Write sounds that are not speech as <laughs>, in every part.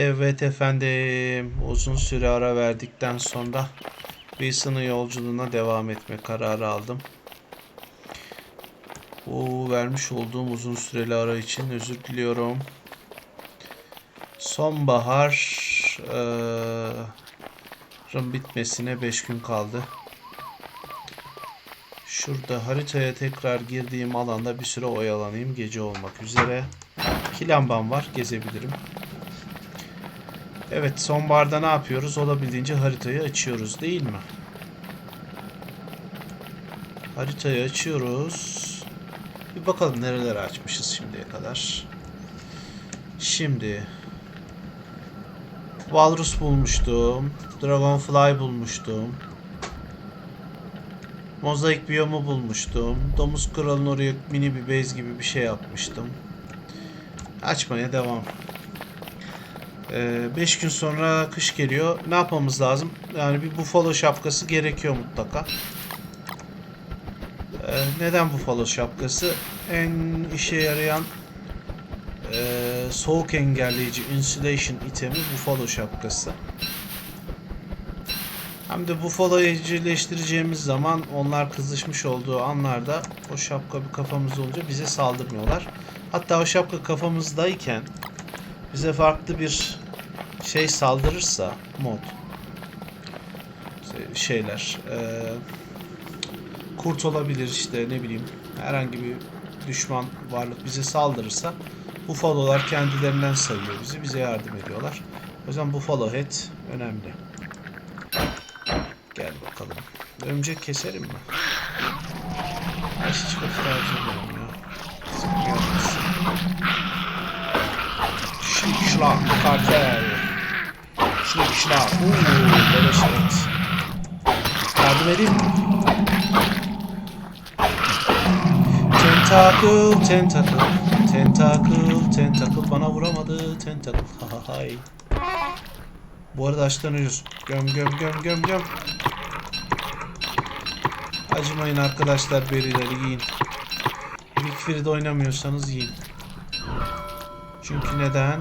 Evet efendim. Uzun süre ara verdikten sonra Wilson'ın yolculuğuna devam etme kararı aldım. Bu vermiş olduğum uzun süreli ara için özür diliyorum. Sonbahar rın bitmesine 5 gün kaldı. Şurada haritaya tekrar girdiğim alanda bir süre oyalanayım gece olmak üzere. İki lambam var gezebilirim. Evet sonbaharda ne yapıyoruz? Olabildiğince haritayı açıyoruz değil mi? Haritayı açıyoruz. Bir bakalım nereleri açmışız şimdiye kadar. Şimdi Walrus bulmuştum. Dragonfly bulmuştum. Mozaik biyomu bulmuştum. Domuz kralın oraya mini bir base gibi bir şey yapmıştım. Açmaya devam. 5 gün sonra kış geliyor. Ne yapmamız lazım? Yani bir buffalo şapkası gerekiyor mutlaka. Ee, neden buffalo şapkası? En işe yarayan e, soğuk engelleyici insulation itemi buffalo şapkası. Hem de buffalo evcilleştireceğimiz zaman onlar kızışmış olduğu anlarda o şapka bir kafamızda olunca bize saldırmıyorlar. Hatta o şapka kafamızdayken bize farklı bir şey saldırırsa mod şey- şeyler e, kurt olabilir işte ne bileyim herhangi bir düşman varlık bize saldırırsa Buffalo'lar kendilerinden sayıyor bizi bize yardım ediyorlar. O yüzden Buffalo Head önemli. Gel bakalım. Örümcek keserim mi? Hiç vakit harcamıyorum ya. Sıkı yapmasın. Şıkşla kartel. Şıkşla. Uuu böyle şey. Yardım edeyim. Tentacle, tentacle. Tentacle, tentacle. Bana vuramadı. Tentacle. Ha ha hay. Bu arada açtan ucuz. Göm göm göm göm göm. Acımayın arkadaşlar berileri yiyin. Big Free'de oynamıyorsanız yiyin. Çünkü neden?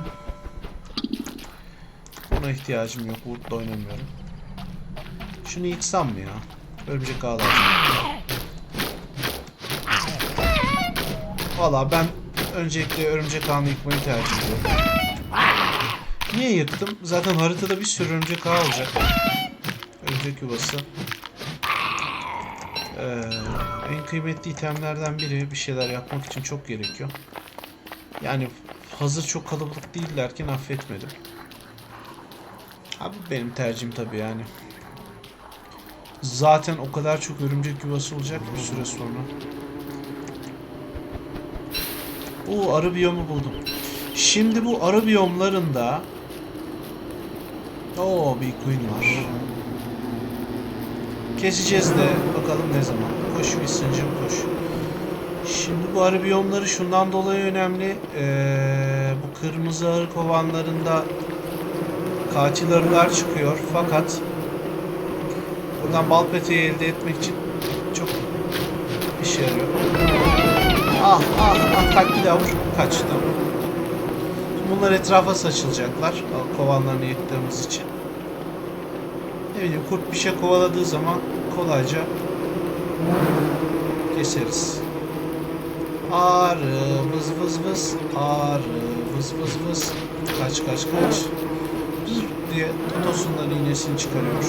Buna ihtiyacım yok. Burada oynamıyorum. Şunu yıksam mı ya? Örümcek ağlar. Valla ben öncelikle örümcek ağını yıkmayı tercih ediyorum. Niye yıktım? Zaten haritada bir sürü örümcek ağı olacak. Örümcek yuvası. Ee, en kıymetli itemlerden biri bir şeyler yapmak için çok gerekiyor. Yani hazır çok kalabalık değillerken affetmedim. Abi benim tercihim tabii yani. Zaten o kadar çok örümcek yuvası olacak bir süre sonra. Oo arı biyomu buldum. Şimdi bu arı biyomlarında Oo bir queen var. Keseceğiz de bakalım ne zaman. Koş Wilson'cım koş. Şimdi bu arı biyomları şundan dolayı önemli. Ee, bu kırmızı arı kovanlarında katil arılar çıkıyor. Fakat buradan bal peteği elde etmek için çok işe yarıyor. Ah ah ah kalk bir daha vur. Şimdi bunlar etrafa saçılacaklar. Kovanlarını yıktığımız için. Ne bileyim kurt bir şey kovaladığı zaman kolayca keseriz. Arı vız vız vız arı vız vız vız kaç kaç kaç diye totosundan iğnesini çıkarıyor.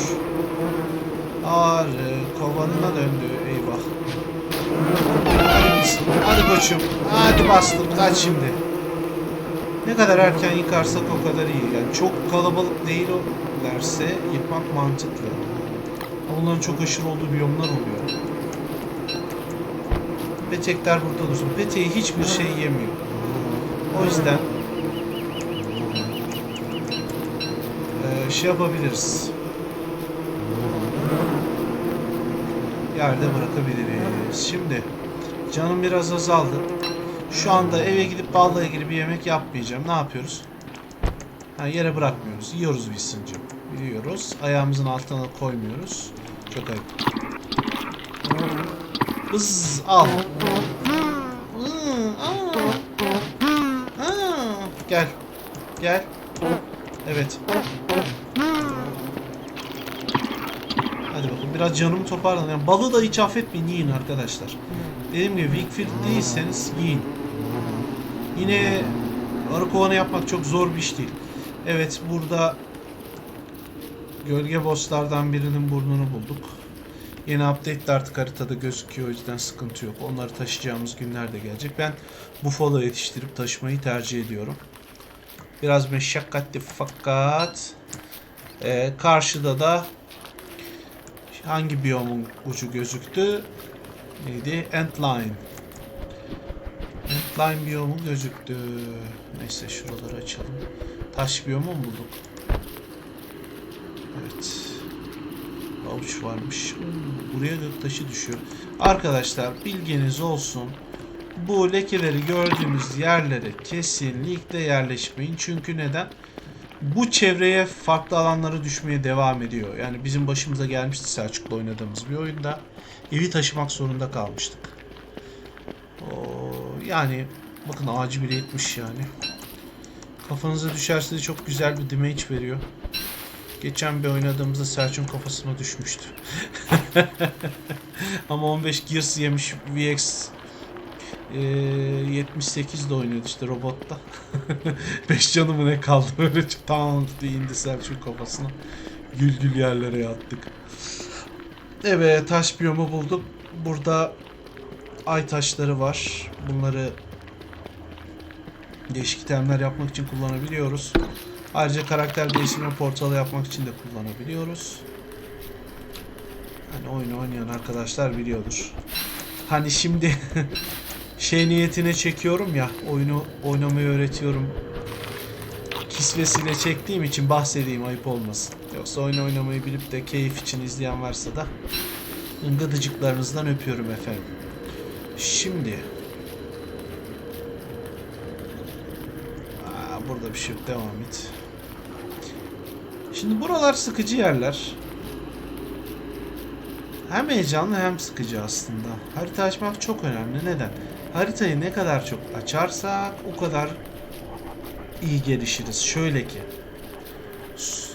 Arı kovanına döndü eyvah. Hadi koçum, hadi bastım kaç şimdi. Ne kadar erken yıkarsak o kadar iyi. Yani çok kalabalık değil derse yıkmak mantıklı. Onların çok aşırı olduğu biyomlar oluyor. Petekler burada dursun. Peteği hiçbir şey yemiyor. O yüzden eee, şey yapabiliriz. Yerde bırakabiliriz. Şimdi canım biraz azaldı. Şu anda eve gidip balla ilgili bir yemek yapmayacağım. Ne yapıyoruz? Ha, yere bırakmıyoruz. Yiyoruz Wilson'cığım. Yiyoruz. Ayağımızın altına koymuyoruz. Çok ayıp. Hız al. Gel. Gel. Evet. Hadi bakalım biraz canımı toparlan. Yani balığı da hiç affetmeyin yiyin arkadaşlar. Dediğim gibi Wickfield değilseniz yiyin. Yine arı kovanı yapmak çok zor bir iş değil. Evet burada gölge bosslardan birinin burnunu bulduk. Yeni update de artık haritada gözüküyor o yüzden sıkıntı yok. Onları taşıyacağımız günler de gelecek. Ben Buffalo yetiştirip taşımayı tercih ediyorum. Biraz meşakkatli fakat e, karşıda da hangi biyomun ucu gözüktü? Neydi? Antline. Antline biyomu gözüktü. Neyse şuraları açalım. Taş biyomu mu bulduk? Evet. Avuç varmış. Buraya göktaşı düşüyor. Arkadaşlar bilginiz olsun. Bu lekeleri gördüğünüz yerlere kesinlikle yerleşmeyin. Çünkü neden? Bu çevreye farklı alanlara düşmeye devam ediyor. Yani bizim başımıza gelmişti Selçuk'la oynadığımız bir oyunda. Evi taşımak zorunda kalmıştık. Oo, yani bakın ağacı bile etmiş yani. Kafanıza düşerse de çok güzel bir damage veriyor. Geçen bir oynadığımızda Selçuk'un kafasına düşmüştü. <laughs> Ama 15 Gears yemiş VX e, 78 de oynuyordu işte robotta. <laughs> 5 canı mı ne kaldı <laughs> böyle tam indi Selçuk kafasına. Gül gül yerlere yattık. Evet taş biyomu bulduk. Burada ay taşları var. Bunları değişik itemler yapmak için kullanabiliyoruz. Ayrıca karakter değiştirme portalı yapmak için de kullanabiliyoruz. Hani oyunu oynayan arkadaşlar biliyordur. Hani şimdi <laughs> şey niyetine çekiyorum ya oyunu oynamayı öğretiyorum. Kisvesiyle çektiğim için bahsedeyim ayıp olmasın. Yoksa oyun oynamayı bilip de keyif için izleyen varsa da gıdıcıklarınızdan öpüyorum efendim. Şimdi Aa, burada bir şey yok devam et. Şimdi buralar sıkıcı yerler. Hem heyecanlı hem sıkıcı aslında. Harita açmak çok önemli. Neden? Haritayı ne kadar çok açarsak o kadar iyi gelişiriz. Şöyle ki.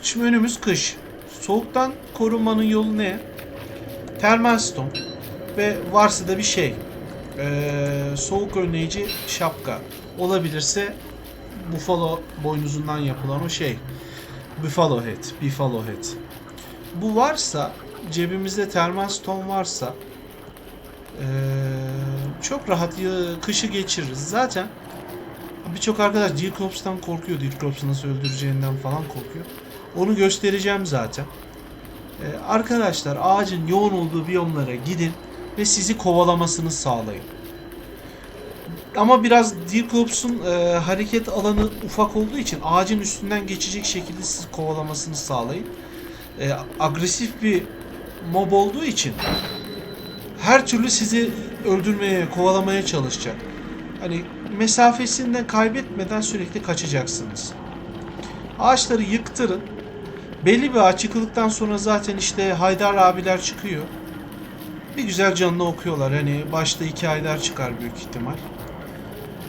Şimdi önümüz kış. Soğuktan korunmanın yolu ne? Termal stone ve varsa da bir şey. Ee, soğuk önleyici şapka. Olabilirse buffalo boynuzundan yapılan o şey. Buffalo head. Buffalo head. Bu varsa cebimizde termal stone varsa ee, çok rahat kışı geçiririz. Zaten birçok arkadaş Deerclops'tan korkuyor. Deerclops'u nasıl öldüreceğinden falan korkuyor. Onu göstereceğim zaten. Ee, arkadaşlar ağacın yoğun olduğu biyomlara gidin ve sizi kovalamasını sağlayın. Ama biraz Deerclops'un e, hareket alanı ufak olduğu için ağacın üstünden geçecek şekilde sizi kovalamasını sağlayın. E, agresif bir mob olduğu için her türlü sizi öldürmeye, kovalamaya çalışacak. Hani mesafesinden kaybetmeden sürekli kaçacaksınız. Ağaçları yıktırın. Belli bir ağaç yıkıldıktan sonra zaten işte Haydar abiler çıkıyor. Bir güzel canını okuyorlar. Hani başta iki çıkar büyük ihtimal.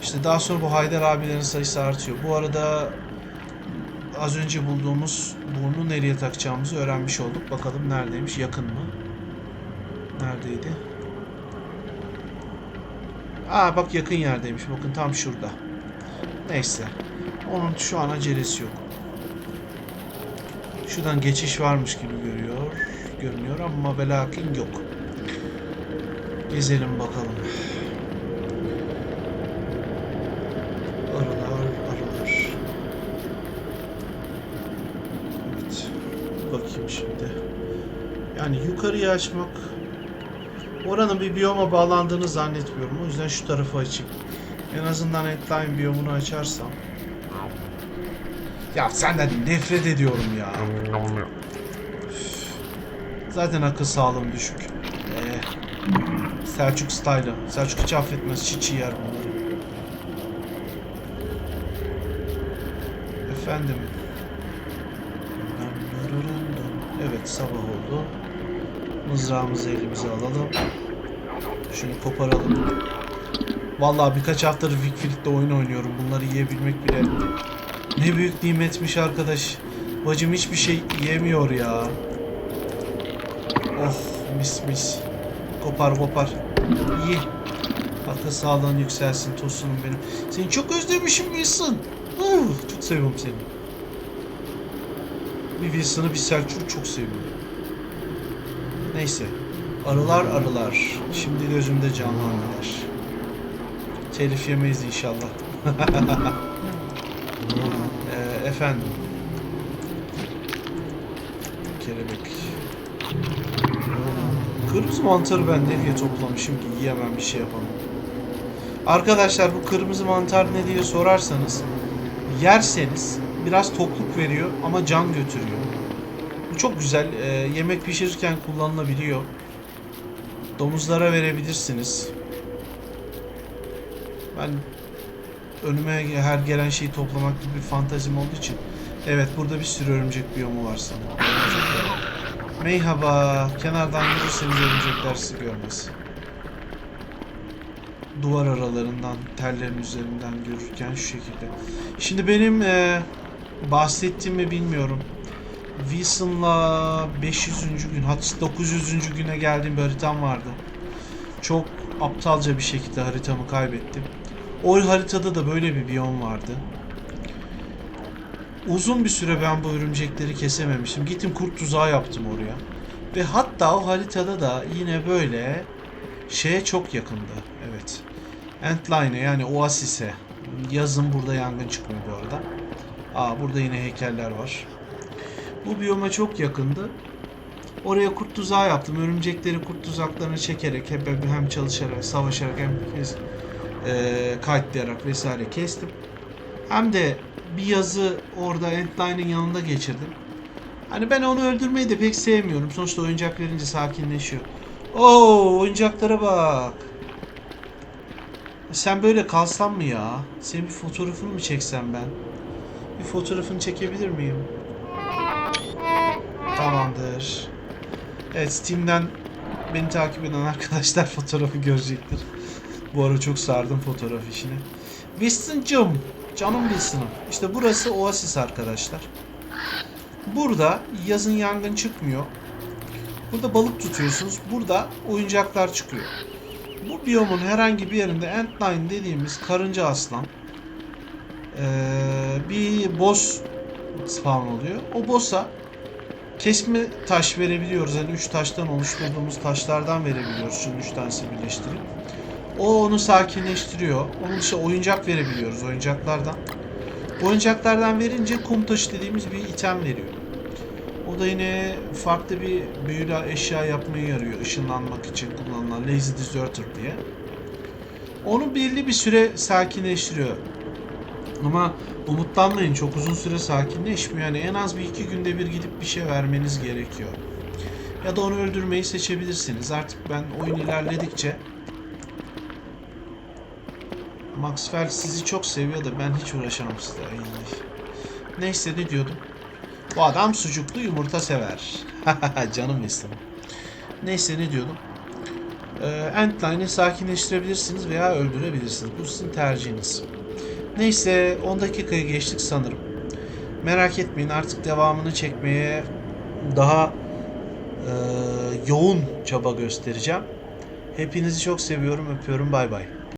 İşte daha sonra bu Haydar abilerin sayısı artıyor. Bu arada az önce bulduğumuz burnu nereye takacağımızı öğrenmiş olduk. Bakalım neredeymiş? Yakın mı? Neredeydi? Aa bak yakın yerdeymiş. Bakın tam şurada. Neyse. Onun şu an acelesi yok. Şuradan geçiş varmış gibi görüyor. Görünüyor ama ve lakin yok. Gezelim bakalım. Arılar, arılar. Evet. Bakayım şimdi. Yani yukarıya açmak oranın bir biyoma bağlandığını zannetmiyorum. O yüzden şu tarafı açayım. En azından Headline biyomunu açarsam. Ya senden nefret ediyorum ya. Zaten akıl sağlığım düşük. Ee, Selçuk style'ı. Selçuk hiç affetmez. Çiğ yer bunları. Efendim. Evet sabah oldu. Mızrağımızı elimize alalım. Şunu koparalım. Vallahi birkaç haftadır Wickfield'de oyun oynuyorum. Bunları yiyebilmek bile Ne büyük nimetmiş arkadaş. Bacım hiçbir şey yemiyor ya. Oh mis mis. Kopar kopar. İyi. Akıl sağlığın yükselsin tosunum benim. Seni çok özlemişim Wilson. Uh, çok seviyorum seni. Bir Wilson'ı bir Selçuk'u çok seviyorum. Neyse. Arılar arılar. Şimdi gözümde canlandılar. Telif yemeyiz inşallah. <laughs> Ee, efendim. Kelebek. Kırmızı mantarı ben ne diye toplamışım ki yiyemem bir şey yapamam. Arkadaşlar bu kırmızı mantar ne diye sorarsanız yerseniz biraz tokluk veriyor ama can götürüyor. Çok güzel. Ee, yemek pişirirken kullanılabiliyor. Domuzlara verebilirsiniz. Ben önüme her gelen şeyi toplamak gibi bir fantazim olduğu için. Evet burada bir sürü örümcek biyomu var sanırım. Örümcekler. Merhaba. Kenardan yürürseniz örümcekler sizi görmez. Duvar aralarından, tellerin üzerinden görürken şu şekilde. Şimdi benim e, bahsettiğimi bilmiyorum. Wilson'la 500. gün, hatta 900. güne geldiğim bir haritam vardı. Çok aptalca bir şekilde haritamı kaybettim. O haritada da böyle bir biyom vardı. Uzun bir süre ben bu örümcekleri kesememiştim. Gittim kurt tuzağı yaptım oraya. Ve hatta o haritada da yine böyle şeye çok yakındı. Evet. Antline'e yani Oasis'e. Yazın burada yangın çıkmıyor bu arada. Aa burada yine heykeller var. Bu biyoma çok yakındı. Oraya kurt tuzağı yaptım. Örümcekleri kurt tuzaklarını çekerek hep hem çalışarak, savaşarak hem e, kayıtlayarak vesaire kestim. Hem de bir yazı orada Antline'ın yanında geçirdim. Hani ben onu öldürmeyi de pek sevmiyorum. Sonuçta oyuncak verince sakinleşiyor. Oo, oyuncaklara bak. Sen böyle kalsan mı ya? Senin bir fotoğrafını mı çeksem ben? Bir fotoğrafını çekebilir miyim? Tamamdır. Evet Steam'den beni takip eden <laughs> arkadaşlar fotoğrafı görecektir. Bu ara çok sardım fotoğraf işine. Winston'cum, canım Winston'ım. İşte burası Oasis arkadaşlar. Burada yazın yangın çıkmıyor. Burada balık tutuyorsunuz. Burada oyuncaklar çıkıyor. Bu biyomun herhangi bir yerinde Antline dediğimiz karınca aslan ee, bir boss spawn oluyor. O boss'a kesme taş verebiliyoruz. Yani 3 taştan oluşturduğumuz taşlardan verebiliyoruz. Şunun 3 tanesi birleştirip. O onu sakinleştiriyor. Onun dışında oyuncak verebiliyoruz oyuncaklardan. Oyuncaklardan verince kum taşı dediğimiz bir item veriyor. O da yine farklı bir büyülü eşya yapmaya yarıyor. ışınlanmak için kullanılan Lazy Deserter diye. Onu belli bir süre sakinleştiriyor. Ama umutlanmayın çok uzun süre sakinleşmiyor. Yani en az bir iki günde bir gidip bir şey vermeniz gerekiyor. Ya da onu öldürmeyi seçebilirsiniz. Artık ben oyun ilerledikçe Maxwell sizi çok seviyor da ben hiç uğraşamam size. Neyse ne diyordum? Bu adam sucuklu yumurta sever. <laughs> Canım istem. Neyse ne diyordum? Ee, Antline'i sakinleştirebilirsiniz veya öldürebilirsiniz. Bu sizin tercihiniz. Neyse 10 dakikayı geçtik sanırım. Merak etmeyin artık devamını çekmeye daha e, yoğun çaba göstereceğim. Hepinizi çok seviyorum, öpüyorum. Bay bay.